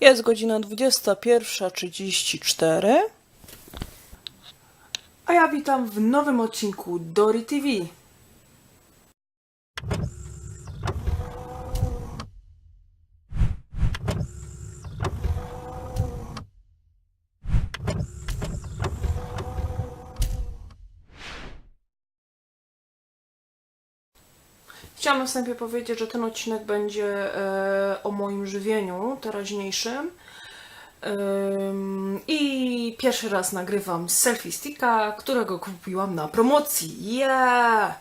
Jest godzina 21.34. A ja witam w nowym odcinku Dory TV. Chciałam na wstępie powiedzieć, że ten odcinek będzie e, o moim żywieniu teraźniejszym. Ym, I pierwszy raz nagrywam selfie sticka, którego kupiłam na promocji. Yeah!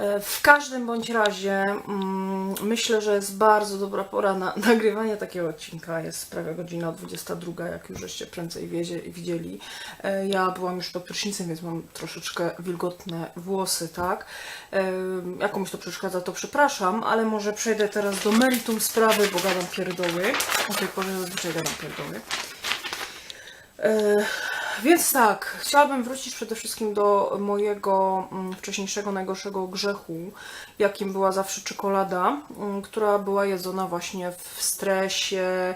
E, W każdym bądź razie mm, myślę, że jest bardzo dobra pora na nagrywanie takiego odcinka. Jest prawie godzina 22, jak już żeście prędzej wiedzie, widzieli. E, Ja byłam już pod prysznicem, więc mam troszeczkę wilgotne włosy, tak? E, Jak komuś to przeszkadza, to przepraszam, ale może przejdę teraz do meritum sprawy, bo gadam pierdoły. O tej porze zazwyczaj gadam pierdoły. Więc tak, chciałabym wrócić przede wszystkim do mojego mm, wcześniejszego najgorszego grzechu, jakim była zawsze czekolada, mm, która była jedzona właśnie w stresie,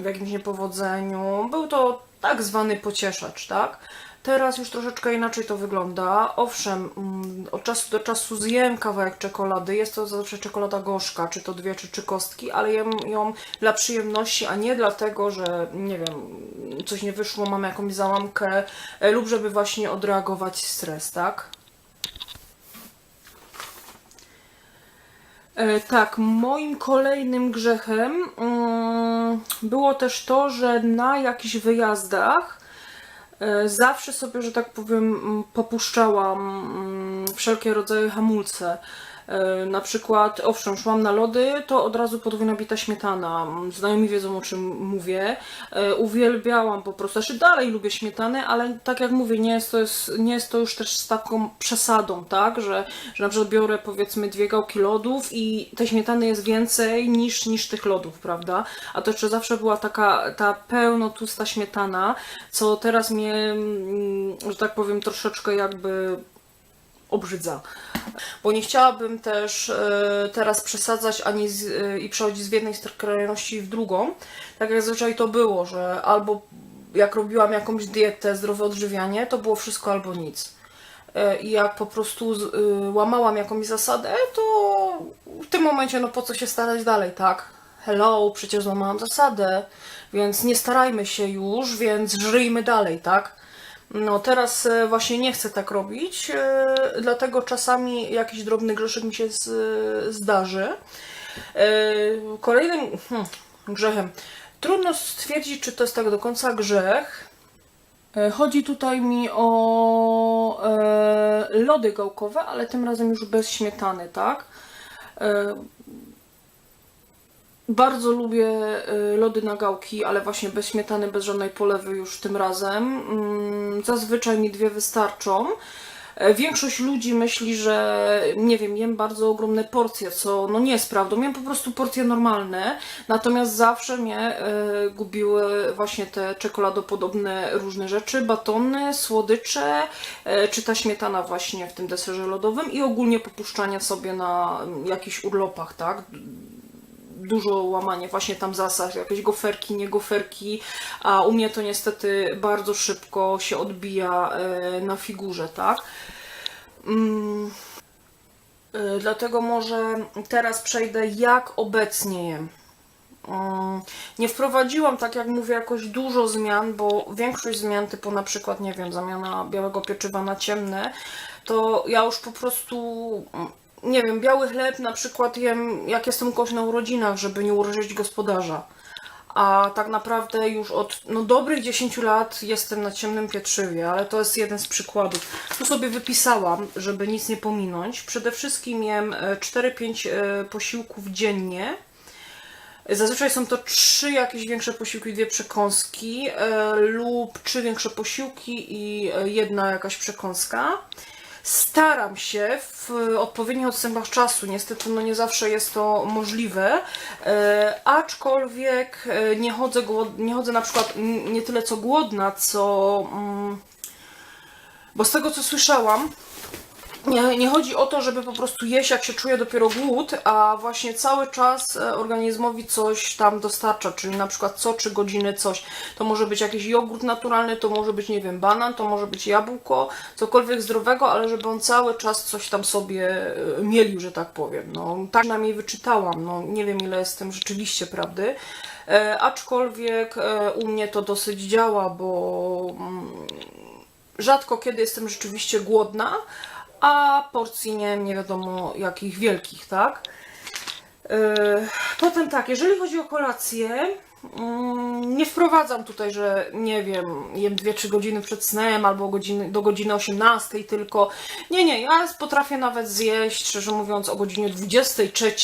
w jakimś niepowodzeniu. Był to tak zwany pocieszacz, tak? Teraz już troszeczkę inaczej to wygląda. Owszem, mm, od czasu do czasu zjem kawałek czekolady. Jest to zawsze czekolada gorzka, czy to dwie, czy trzy kostki, ale jem ją dla przyjemności, a nie dlatego, że nie wiem, coś nie wyszło, mam jakąś załamkę, e, lub żeby właśnie odreagować stres, tak? E, Tak, moim kolejnym grzechem mm, było też to, że na jakichś wyjazdach e, zawsze sobie, że tak powiem, mm, popuszczałam mm, wszelkie rodzaje hamulce. E, Na przykład, owszem, szłam na lody, to od razu podwójna bita śmietana. Znajomi wiedzą o czym mówię. E, Uwielbiałam po prostu, znaczy dalej lubię śmietanę, ale tak jak mówię, nie jest to, jest, nie jest to już też z taką przesadą, tak, że, że na przykład biorę powiedzmy dwie gałki lodów i tej śmietany jest więcej niż, niż tych lodów, prawda? A to jeszcze zawsze była taka ta pełno tłusta śmietana, co teraz mnie, mm, że tak powiem, troszeczkę jakby obrzydza. Bo nie chciałabym też e, teraz przesadzać ani z, e, i przechodzić z jednej skrajności w drugą. Tak jak zazwyczaj to było, że albo jak robiłam jakąś dietę, zdrowe odżywianie, to było wszystko albo nic. E, I jak po prostu łamałam jakąś zasadę, to w tym momencie no po co się starać dalej, tak? Hello, przecież złamałam zasadę, więc nie starajmy się już, więc żyjmy dalej, tak? No teraz e, właśnie nie chcę tak robić, e, dlatego czasami jakiś drobny grzeszek mi się z, zdarzy. E, Kolejnym hmm, grzechem. Trudno stwierdzić, czy to jest tak do końca grzech. Chodzi tutaj mi o lody gałkowe, ale tym razem już bez śmietany, tak? Bardzo lubię y, lody na gałki, ale właśnie bez śmietany, bez żadnej polewy już tym razem. Mm, Zazwyczaj mi dwie wystarczą. E, Większość ludzi myśli, że nie wiem, jem bardzo ogromne porcje, co no nie jest prawdą. Jem po prostu porcje normalne, natomiast zawsze mnie e, gubiły właśnie te czekoladopodobne różne rzeczy, batony, słodycze, e, czy ta śmietana właśnie w tym deserze lodowym i ogólnie popuszczanie sobie na jakichś urlopach, tak? Dużo łamanie właśnie tam zasad, jakieś goferki, nie goferki, a u mnie to niestety bardzo szybko się odbija e, na figurze, tak? Mm, e, Dlatego może teraz przejdę jak obecnie jem. Mm, Nie wprowadziłam, tak jak mówię, jakoś dużo zmian, bo większość zmian, typu na przykład, nie wiem, zamiana białego pieczywa na ciemne, to ja już po prostu, nie wiem, biały chleb na przykład jem, jak jestem kogoś na urodzinach, żeby nie urazić gospodarza. A tak naprawdę już od no, dobrych 10 lat jestem na ciemnym pieczywie, ale to jest jeden z przykładów. Tu sobie wypisałam, żeby nic nie pominąć. Przede wszystkim jem e, 4-5 e, posiłków dziennie. Zazwyczaj są to trzy jakieś większe posiłki, dwie przekąski e, lub trzy większe posiłki i e, jedna jakaś przekąska. Staram się w odpowiednich odstępach czasu, niestety no nie zawsze jest to możliwe, e, aczkolwiek e, nie chodzę, nie chodzę na przykład nie tyle co głodna, co... Mm, bo z tego co słyszałam, nie, nie chodzi o to, żeby po prostu jeść, jak się czuje dopiero głód, a właśnie cały czas e, organizmowi coś tam dostarcza, czyli na przykład co trzy godziny coś. To może być jakiś jogurt naturalny, to może być, nie wiem, banan, to może być jabłko, cokolwiek zdrowego, ale żeby on cały czas coś tam sobie e, mielił, że tak powiem. No, tak przynajmniej wyczytałam, no nie wiem ile jest w tym rzeczywiście prawdy. E, aczkolwiek e, u mnie to dosyć działa, bo mm, rzadko kiedy jestem rzeczywiście głodna, a porcji nie nie wiadomo jakich wielkich, tak? Yy, Potem tak, jeżeli chodzi o kolację, mm, nie wprowadzam tutaj, że nie wiem, jem 2-3 godziny przed snem albo godziny, do godziny 18 tylko. Nie, nie, ja potrafię nawet zjeść, szczerze mówiąc, o godzinie 23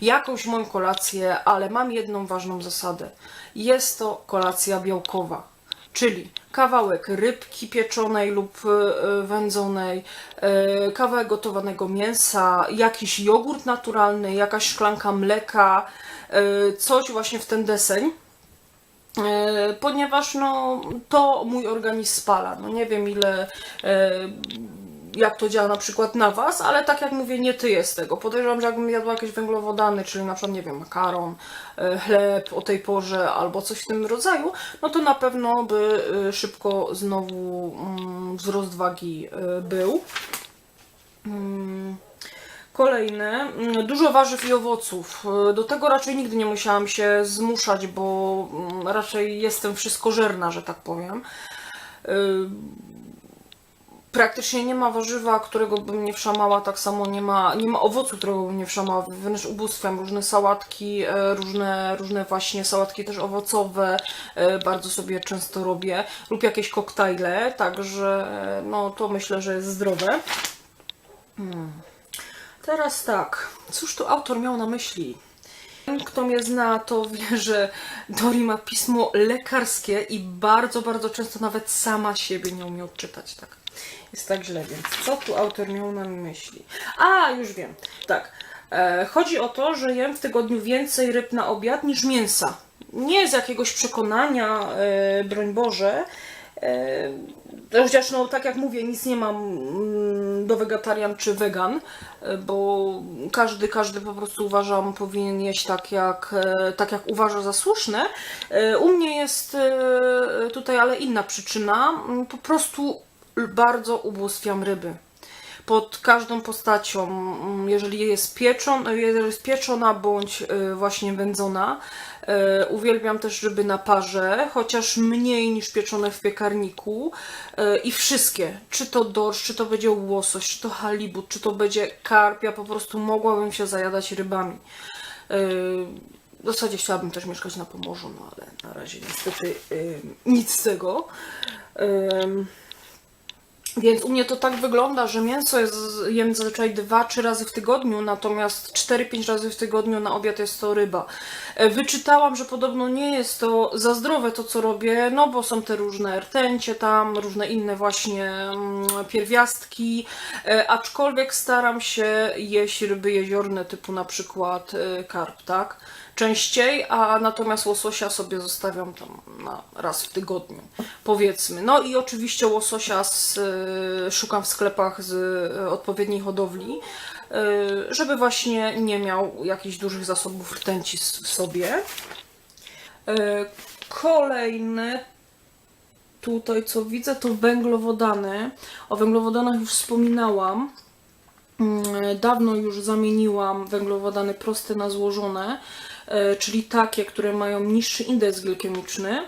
jakąś moją kolację, ale mam jedną ważną zasadę. Jest to kolacja białkowa czyli kawałek rybki pieczonej lub e, wędzonej, e, kawałek gotowanego mięsa, jakiś jogurt naturalny, jakaś szklanka mleka, e, coś właśnie w ten deseń. Ponieważ no, to mój organizm spala. No nie wiem ile jak to działa na przykład na Was, ale tak jak mówię, nie tyję z tego. Podejrzewam, że jakbym jadła jakieś węglowodany, czyli na przykład, nie wiem, makaron, e, chleb o tej porze albo coś w tym rodzaju, no to na pewno by e, szybko znowu mm, wzrost wagi e, był. Mm. Kolejne, mm, dużo warzyw i owoców. Do tego raczej nigdy nie musiałam się zmuszać, bo raczej jestem wszystkożerna, że tak powiem. Praktycznie nie ma warzywa, którego bym nie wszamała, tak samo nie ma, nie ma owocu, którego bym nie wszamała, wręcz ubóstwiam różne sałatki, e, różne, różne właśnie sałatki też owocowe, e, bardzo sobie często robię, lub jakieś koktajle, także no to myślę, że jest zdrowe. Hmm. Teraz tak, cóż tu autor miał na myśli? Kto mnie zna, to wie, że Dori ma pismo lekarskie i bardzo, bardzo często nawet sama siebie nie umie odczytać, tak. Jest tak źle, więc co tu autor miał na myśli? A, już wiem. Tak. E, chodzi o to, że jem w tygodniu więcej ryb na obiad niż mięsa. Nie z jakiegoś przekonania, e, broń Boże. E, chociaż, no, tak jak mówię, nic nie mam mm, do wegetarian czy wegan, bo każdy, każdy po prostu uważam powinien jeść tak jak, e, tak jak uważa za słuszne. E, U mnie jest e, tutaj ale inna przyczyna. Mm, Po prostu bardzo ubóstwiam ryby. Pod każdą postacią, mm, jeżeli jest, pieczon, jeżeli jest pieczona bądź y, właśnie wędzona. Y, Uwielbiam też ryby na parze, chociaż mniej niż pieczone w piekarniku. Y, I wszystkie, czy to dorsz, czy to będzie łosoś, czy to halibut, czy to będzie karp, ja po prostu mogłabym się zajadać rybami. W zasadzie chciałabym też mieszkać na Pomorzu, no ale na razie niestety nic z tego. Więc u mnie to tak wygląda, że mięso jest, jem zazwyczaj 2-3 razy w tygodniu, natomiast 4-5 razy w tygodniu na obiad jest to ryba. E, Wyczytałam, że podobno nie jest to za zdrowe to, co robię, no bo są te różne rtęcie tam, różne inne właśnie mm, pierwiastki, e, aczkolwiek staram się jeść ryby jeziorne, typu na przykład e, karp, tak? Częściej, a natomiast łososia sobie zostawiam tam na raz w tygodniu, powiedzmy. No i oczywiście łososia z, y, szukam w sklepach z y, odpowiedniej hodowli, y, żeby właśnie nie miał jakichś dużych zasobów rtęci w sobie. Kolejny tutaj co widzę to węglowodany. O węglowodanach już wspominałam. Mm, Dawno już zamieniłam węglowodany proste na złożone, czyli takie, które mają niższy indeks glikemiczny.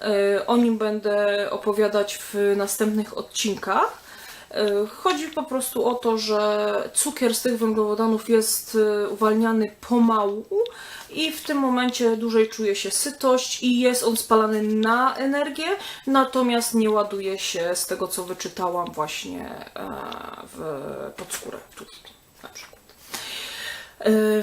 E, O nim będę opowiadać w następnych odcinkach. E, Chodzi po prostu o to, że cukier z tych węglowodanów jest e, uwalniany pomału i w tym momencie dłużej czuje się sytość i jest on spalany na energię, natomiast nie ładuje się z tego, co wyczytałam właśnie e, w podskórę tłuszczu na przykład. E,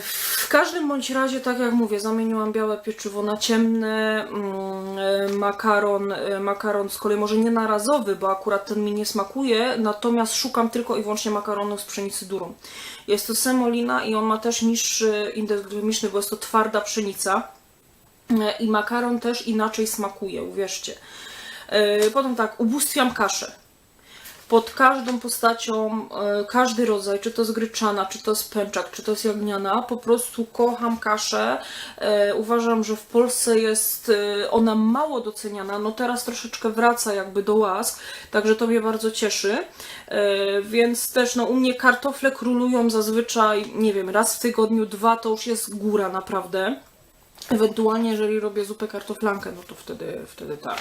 W każdym bądź razie, tak jak mówię, zamieniłam białe pieczywo na ciemne, mm, e, makaron, e, makaron z kolei może nie narazowy, bo akurat ten mi nie smakuje, natomiast szukam tylko i wyłącznie makaronu z pszenicy durą. Jest to semolina i on ma też niższy indeks glikemiczny, bo jest to twarda pszenica E, i makaron też inaczej smakuje, uwierzcie. E, Potem tak, ubóstwiam kaszę. Pod każdą postacią, e, każdy rodzaj, czy to z gryczana, czy to z pęczak, czy to z jagniana. Po prostu kocham kaszę. E, Uważam, że w Polsce jest e, ona mało doceniana. No teraz troszeczkę wraca jakby do łask, także to mnie bardzo cieszy. Więc też no u mnie kartofle królują zazwyczaj, nie wiem, raz w tygodniu, dwa to już jest góra naprawdę. Ewentualnie, jeżeli robię zupę kartoflankę, no to wtedy, wtedy tak.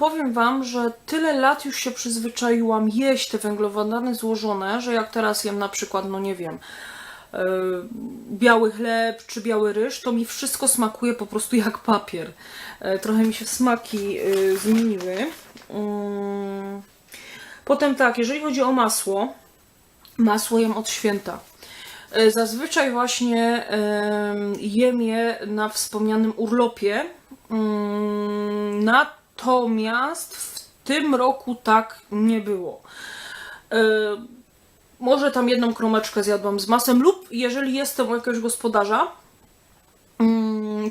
Powiem Wam, że tyle lat już się przyzwyczaiłam jeść te węglowodany złożone, że jak teraz jem na przykład, no nie wiem, yy, biały chleb czy biały ryż, to mi wszystko smakuje po prostu jak papier. Yy, trochę mi się smaki yy, zmieniły. Yy. Potem tak, jeżeli chodzi o masło, masło jem od święta. Zazwyczaj właśnie em, jem je na wspomnianym urlopie. Mm, Natomiast w tym roku tak nie było. E, Może tam jedną kromeczkę zjadłam z masem, lub jeżeli jestem u jakiegoś gospodarza,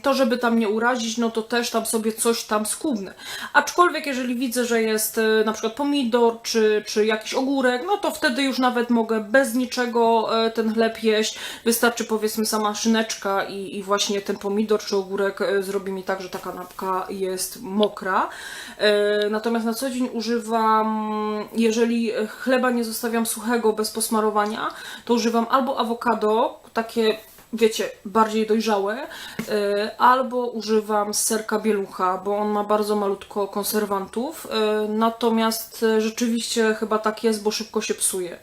to żeby tam nie urazić, no to też tam sobie coś tam skubnę. Aczkolwiek jeżeli widzę, że jest e, na przykład pomidor czy, czy jakiś ogórek, no to wtedy już nawet mogę bez niczego e, ten chleb jeść. Wystarczy powiedzmy sama szyneczka i, i właśnie ten pomidor czy ogórek e, zrobi mi tak, że ta kanapka jest mokra. E, Natomiast na co dzień używam, jeżeli chleba nie zostawiam suchego bez posmarowania, to używam albo awokado, takie wiecie, bardziej dojrzałe, y, albo używam serka bielucha, bo on ma bardzo malutko konserwantów, y, natomiast y, rzeczywiście chyba tak jest, bo szybko się psuje.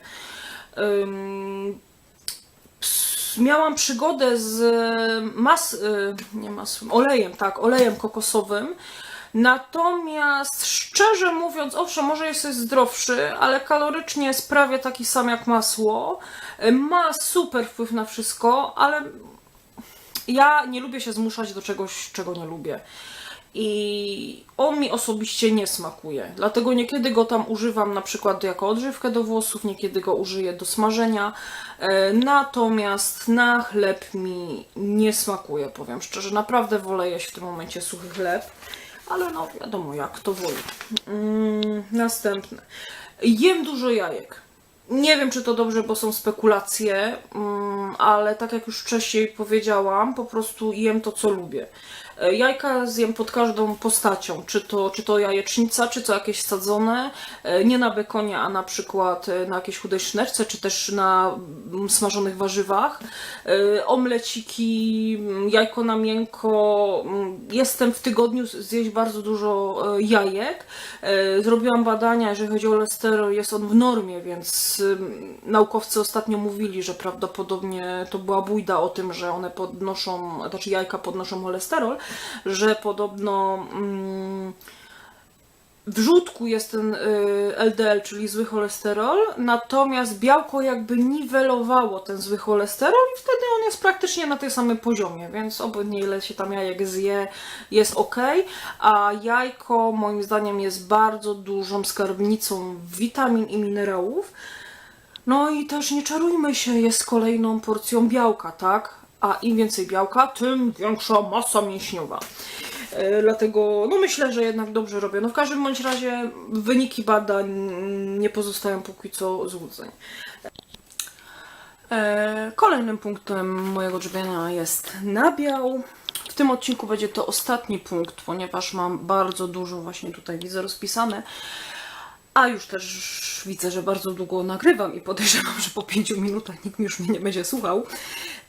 Miałam przygodę z mas, nie masłem, olejem, tak, olejem kokosowym. Natomiast szczerze mówiąc, owszem, może jest zdrowszy, ale kalorycznie jest prawie taki sam jak masło. Ma super wpływ na wszystko, ale ja nie lubię się zmuszać do czegoś, czego nie lubię. I on mi osobiście nie smakuje. Dlatego niekiedy go tam używam na przykład jako odżywkę do włosów, niekiedy go użyję do smażenia. E, Natomiast na chleb mi nie smakuje, powiem szczerze. Naprawdę wolę jeść w tym momencie suchy chleb. Ale no wiadomo jak to woli. Mm, następne. Jem dużo jajek. Nie wiem, czy to dobrze, bo są spekulacje, mm, ale tak jak już wcześniej powiedziałam, po prostu jem to, co lubię. E, Jajka zjem pod każdą postacią, czy to, czy to jajecznica, czy to jakieś sadzone, e, nie na bekonie, a na przykład e, na jakiejś chudej szyneczce, czy też na mm, smażonych warzywach. Omleciki, mm, jajko na miękko. mm, Jestem w tygodniu zjeść bardzo dużo jajek. Zrobiłam badania, jeżeli chodzi o cholesterol, jest on w normie, więc naukowcy ostatnio mówili, że prawdopodobnie to była bójda o tym, że one podnoszą, znaczy jajka podnoszą cholesterol, że podobno mm, w żółtku jest ten y, LDL, czyli zły cholesterol, natomiast białko jakby niwelowało ten zły cholesterol i wtedy on jest praktycznie na tym samym poziomie, więc obojętnie ile się tam jajek zje, jest ok, a jajko moim zdaniem jest bardzo dużą skarbnicą witamin i minerałów. No i też nie czarujmy się, jest kolejną porcją białka, tak? A im więcej białka, tym większa masa mięśniowa. E, Dlatego no myślę, że jednak dobrze robię. No w każdym bądź razie wyniki badań nie pozostają póki co złudzeń. E, Kolejnym punktem mojego odżywiania jest nabiał. W tym odcinku będzie to ostatni punkt, ponieważ mam bardzo dużo właśnie tutaj widzę rozpisane. A już też widzę, że bardzo długo nagrywam i podejrzewam, że po pięciu minutach nikt już mnie nie będzie słuchał,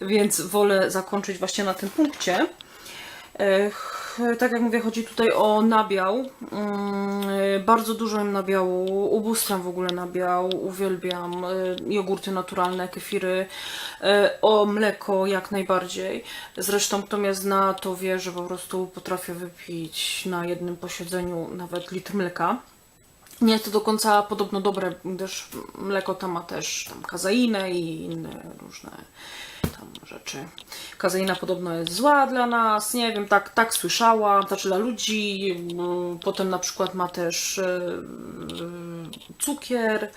więc wolę zakończyć właśnie na tym punkcie. Ech, Tak jak mówię, chodzi tutaj o nabiał. Mm, Bardzo dużo jem nabiału, ubóstwiam w ogóle nabiał, uwielbiam y, jogurty naturalne, kefiry, y, o mleko jak najbardziej. Zresztą kto mnie zna, to wie, że po prostu potrafię wypić na jednym posiedzeniu nawet litr mleka. Nie jest to do końca podobno dobre, gdyż mleko tam ma też tam kazeinę i inne różne tam rzeczy. Kazeina podobno jest zła dla nas, nie wiem, tak, tak słyszałam, znaczy dla ludzi. mm, Potem na przykład ma też e, e, cukier, e,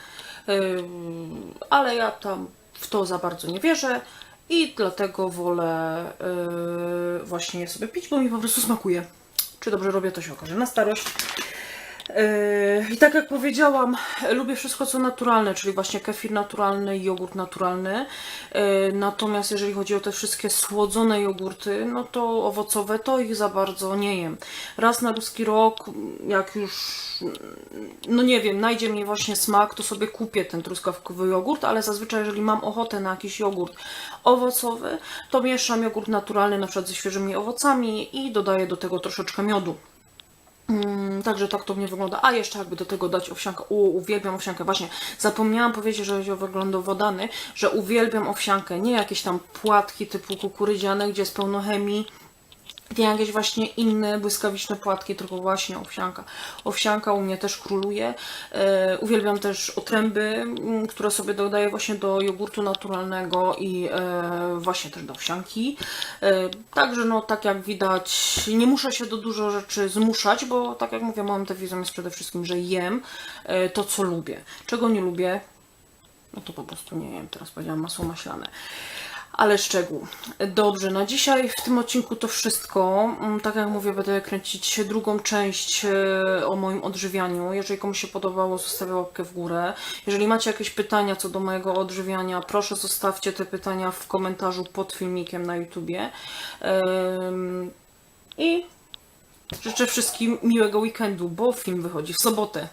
ale ja tam w to za bardzo nie wierzę i dlatego wolę właśnie sobie pić, bo mi po prostu smakuje. Czy dobrze robię, to się okaże na starość. Yy, I tak jak powiedziałam, lubię wszystko co naturalne, czyli właśnie kefir naturalny jogurt naturalny. Yy, Natomiast jeżeli chodzi o te wszystkie słodzone jogurty, no to owocowe to ich za bardzo nie jem. Raz na ruski rok, jak już, no nie wiem, najdzie mnie właśnie smak, to sobie kupię ten truskawkowy jogurt, ale zazwyczaj jeżeli mam ochotę na jakiś jogurt owocowy, to mieszam jogurt naturalny na przykład ze świeżymi owocami i dodaję do tego troszeczkę miodu. Mm, Także tak to mnie wygląda. A jeszcze jakby do tego dać owsiankę. U, uwielbiam owsiankę. Właśnie zapomniałam powiedzieć, że chodzi o węglowodany, że uwielbiam owsiankę. Nie jakieś tam płatki typu kukurydziane, gdzie jest pełno chemii. Nie jakieś właśnie inne błyskawiczne płatki, tylko właśnie owsianka. Owsianka u mnie też króluje. E, uwielbiam też otręby, mm, które sobie dodaję właśnie do jogurtu naturalnego i e, właśnie też do owsianki. E, także no tak jak widać, nie muszę się do dużo rzeczy zmuszać, bo tak jak mówię, moim devizem jest przede wszystkim, że jem to, co lubię. Czego nie lubię, no to po prostu nie jem. Teraz powiedziałam masło maślane. Ale szczegół. Dobrze, na dzisiaj w tym odcinku to wszystko. Mm, Tak jak mówię, będę kręcić drugą część e, o moim odżywianiu. Jeżeli komuś się podobało, zostawię łapkę w górę. Jeżeli macie jakieś pytania co do mojego odżywiania, proszę zostawcie te pytania w komentarzu pod filmikiem na YouTubie. I życzę wszystkim miłego weekendu, bo film wychodzi w sobotę.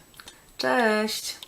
Cześć!